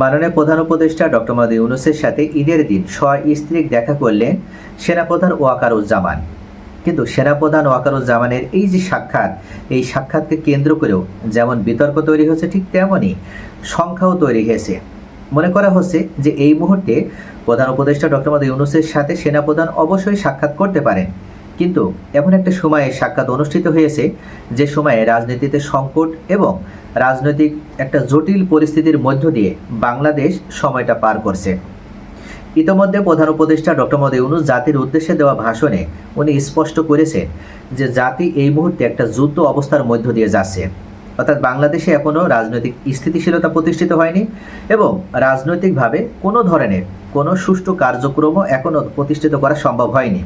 মাননীয় প্রধান উপদেষ্টা ডক্টর মোহাম্মদ ইউনুসের সাথে ঈদের দিন স্ত্রীক দেখা করলেন সেনাপ্রধান ওয়াকারুজ্জামান। কিন্তু সেনাপ্রধান ওয়াকারুজ্জামানের এই যে সাক্ষাৎ, এই সাক্ষাৎকে কেন্দ্র করেও যেমন বিতর্ক তৈরি হয়েছে, ঠিক তেমনই সংখ্যাও তৈরি হয়েছে। মনে করা হচ্ছে যে এই মুহূর্তে প্রধান উপদেষ্টা ডক্টর মোহাম্মদ ইউনুসের সাথে সেনাপ্রধান অবশ্যই সাক্ষাৎ করতে পারেন। কিন্তু এমন একটা সময়ে সাক্ষাৎ অনুষ্ঠিত হয়েছে যে সময়ে রাজনীতিতে সংকট এবং রাজনৈতিক একটা জটিল পরিস্থিতির মধ্য দিয়ে বাংলাদেশ সময়টা পার করছে। ইতোমধ্যে প্রধান উপদেষ্টা ডক্টর মোদী ইউনুস জাতির উদ্দেশ্যে দেওয়া ভাষণে উনি স্পষ্ট করেছেন যে জাতি এই মুহূর্তে একটা যুদ্ধ অবস্থার মধ্য দিয়ে যাচ্ছে। অর্থাৎ বাংলাদেশে এখনও রাজনৈতিক স্থিতিশীলতা প্রতিষ্ঠিত হয়নি এবং রাজনৈতিকভাবে কোনো ধরনের কোনো সুষ্ঠু কার্যক্রমও এখনও প্রতিষ্ঠিত করা সম্ভব হয়নি।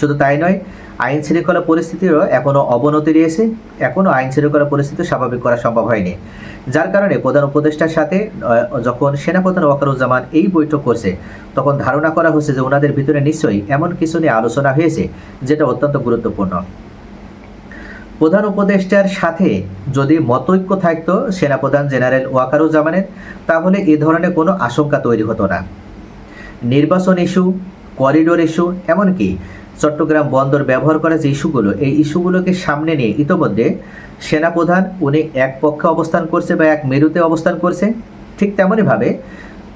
শুধু তাই নয়, আইন শৃঙ্খলা পরিস্থিতিরও এখনও অবনতি রয়েছে। এখনও আইন শৃঙ্খলা পরিস্থিতি স্বাভাবিক করা সম্ভব হয়নি। যার কারণে প্রধান উপদেষ্টার সাথে যখন সেনাপ্রধান ওয়াকারুজ্জামান এই বৈঠক করছে, তখন ধারণা করা হচ্ছে যে ওনাদের ভিতরে নিশ্চয়ই এমন কিছু নিয়ে আলোচনা হয়েছে, যেটা অত্যন্ত গুরুত্বপূর্ণ। প্রধান উপদেষ্টার সাথে যদি মতৈক্য থাকতো সেনাপ্রধান জেনারেল ওয়াকারুজ্জামানের, তাহলে এ ধরনের কোনো আশঙ্কা তৈরি হতো না। নির্বাচন ইস্যু, করিডোর ইস্যু, এমনকি চট্টগ্রাম বন্দর ব্যবহার করা যে ইস্যুগুলো, এই ইস্যুগুলোকে সামনে নিয়ে ইতোমধ্যে সেনাপ্রধান, উনি এক পক্ষে অবস্থান করছে বা এক মেরুতে অবস্থান করছে, ঠিক তেমনইভাবে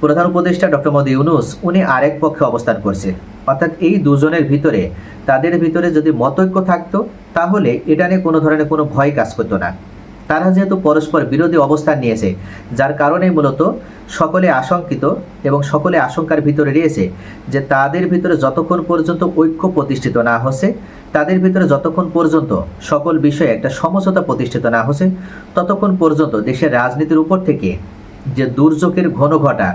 প্রধান উপদেষ্টা ডক্টর মোদী ইউনুস, উনি আরেক পক্ষে অবস্থান করছে। অর্থাৎ এই দুজনের ভিতরে, তাদের ভিতরে যদি মতৈক্য থাকতো, তাহলে এটা নিয়ে কোনো ধরনের কোনো ভয় কাজ করতো না। তারা যেহেতু পরস্পর বিরোধী অবস্থান নিয়েছে, যার কারণে মূলত সকলে আশঙ্কিত এবং সকলে আশঙ্কার ভিতরে রয়েছে যে তাদের ভিতরে যতক্ষণ পর্যন্ত ঐক্য প্রতিষ্ঠিত না হচ্ছে, তাদের ভিতরে যতক্ষণ পর্যন্ত সকল বিষয়ে একটা সমঝোতা প্রতিষ্ঠিত না হচ্ছে, ততক্ষণ পর্যন্ত দেশের রাজনীতির উপর থেকে যে দুর্যোগের ঘন ঘটা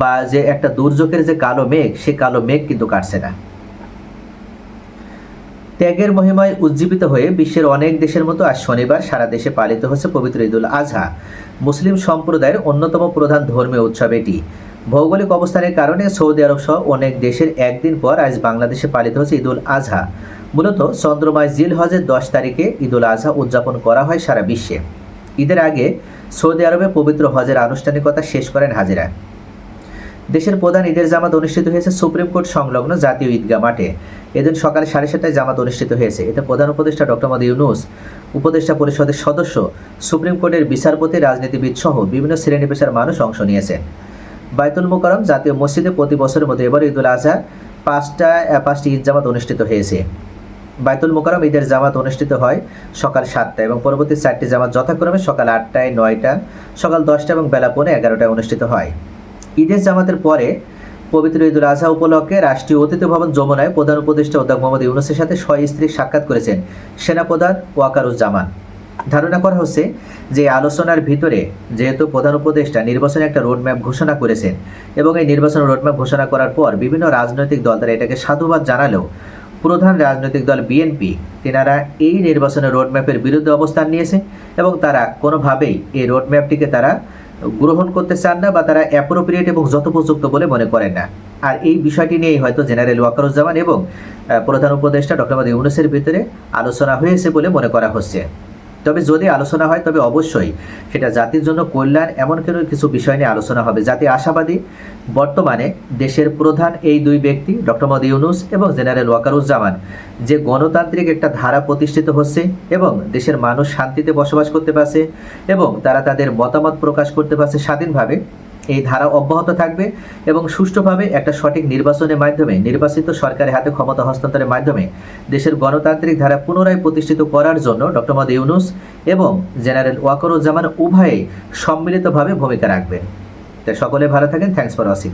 বা যে একটা দুর্যোগের যে কালো মেঘ, সে কালো মেঘ কিন্তু কাটছে না। ত্যাগের মহিমায় উজ্জীবিত হয়ে বিশ্বের অনেক দেশের মতো আজ শনিবার সারা দেশে পালিত হচ্ছে পবিত্র ঈদুল আজহা। মুসলিম সম্প্রদায়ের অন্যতম প্রধান ধর্মীয় উৎসব এটি। ভৌগোলিক অবস্থানের কারণে সৌদি আরব সহ অনেক দেশের একদিন পর আজ বাংলাদেশে পালিত হচ্ছে ঈদুল আজহা। মূলত চন্দ্রমায় জিল হজের দশ তারিখে ঈদুল আজহা উদযাপন করা হয় সারা বিশ্বে। ঈদের আগে সৌদি আরবে পবিত্র হজের আনুষ্ঠানিকতা শেষ করেন হাজিরা। দেশের প্রধান ঈদের জামাত অনুষ্ঠিত হয়েছে সুপ্রিম কোর্ট সংলগ্ন জাতীয় ঈদগাহ মাঠে। এদিন সকালে সাড়ে সাতটায় জামাত অনুষ্ঠিত হয়েছে। এতে প্রধান উপদেষ্টা ডক্টর মোদী ইউনুস, উপদেষ্টা পরিষদের সদস্য, সুপ্রিম কোর্টের বিচারপতি, রাজনীতিবিদ সহ বিভিন্ন শ্রেণি পেশার মানুষ অংশ নিয়েছেন। বাইতুল মোকারম জাতীয় মসজিদে প্রতি বছরের মতো এবার ঈদুল আজহা পাঁচটা পাঁচটি ঈদ জামাত অনুষ্ঠিত হয়েছে। বাইতুল মোকারম ঈদের জামাত অনুষ্ঠিত হয় সকাল সাতটা এবং পরবর্তী চারটি জামাত যথাক্রমে সকাল আটটায়, নয়টা, সকাল দশটা এবং বেলা পৌনে এগারোটায় অনুষ্ঠিত হয়। ঈদের জামাতের পরে পবিত্র ঈদুল আজহা উপলক্ষে রাষ্ট্রীয় অতিথি ভবন যমুনায় প্রধান উপদেষ্টা অধ্যাপক মোহাম্মদ ইউনুসের সাথে স্ত্রী সাক্ষাৎ করেছেন সেনাপ্রধান ওয়াকারুজ্জামান। ধারণা করা হচ্ছে যে আলোচনার ভিতরে যেহেতু প্রধান উপদেষ্টা নির্বাচনে একটা রোডম্যাপ ঘোষণা করেছেন এবং এই নির্বাচন রোডম্যাপ ঘোষণা করার পর বিভিন্ন রাজনৈতিক দল তারা এটাকে সাধুবাদ জানালেও প্রধান রাজনৈতিক দল বিএনপি তেনারা এই নির্বাচনের রোডম্যাপের বিরুদ্ধে অবস্থান নিয়েছে এবং তারা কোনোভাবেই এই রোডম্যাপটিকে তারা গ্রহণ করতে চান না বা তারা অ্যাপ্রোপ্রিয়েট এবং যথোপযুক্ত বলে মনে করেন না। আর এই বিষয়টি নিয়েই হয়তো জেনারেল ওয়াকারুজ্জামান এবং প্রধান উপদেষ্টা ডক্টর ইউনুসের ভিতরে আলোচনা হয়েছে বলে মনে করা হচ্ছে। তবে যদি আলোচনা হয়, তবে অবশ্যই সেটা জাতির জন্য কল্যাণ এমন কোনো কিছু বিষয় নিয়ে আলোচনা হবে। জাতি আশাবাদী, বর্তমানে দেশের প্রধান এই দুই ব্যক্তি, ডক্টর মদ ইউনুস এবং জেনারেল ওয়াকারুজ্জামান, যে গণতান্ত্রিক একটা ধারা প্রতিষ্ঠিত হচ্ছে এবং দেশের মানুষ শান্তিতে বসবাস করতে পারছে এবং তারা তাদের মতামত প্রকাশ করতে পারছে স্বাধীনভাবে এই ধারা অব্যাহত থাকবে এবং সুষ্ঠুভাবে একটা সঠিক নির্বাচনের মাধ্যমে, নির্বাচিত সরকারের হাতে ক্ষমতা হস্তান্তরের মাধ্যমে দেশের গণতান্ত্রিক ধারা পুনরায় প্রতিষ্ঠিত করার জন্য ডক্টর মোহাম্মদ ইউনুস এবং জেনারেল ওয়াকরুজ্জামান উভয়ে সম্মিলিতভাবে ভূমিকা রাখবেন। তাই সকলে ভালো থাকেন। Thanks for watching.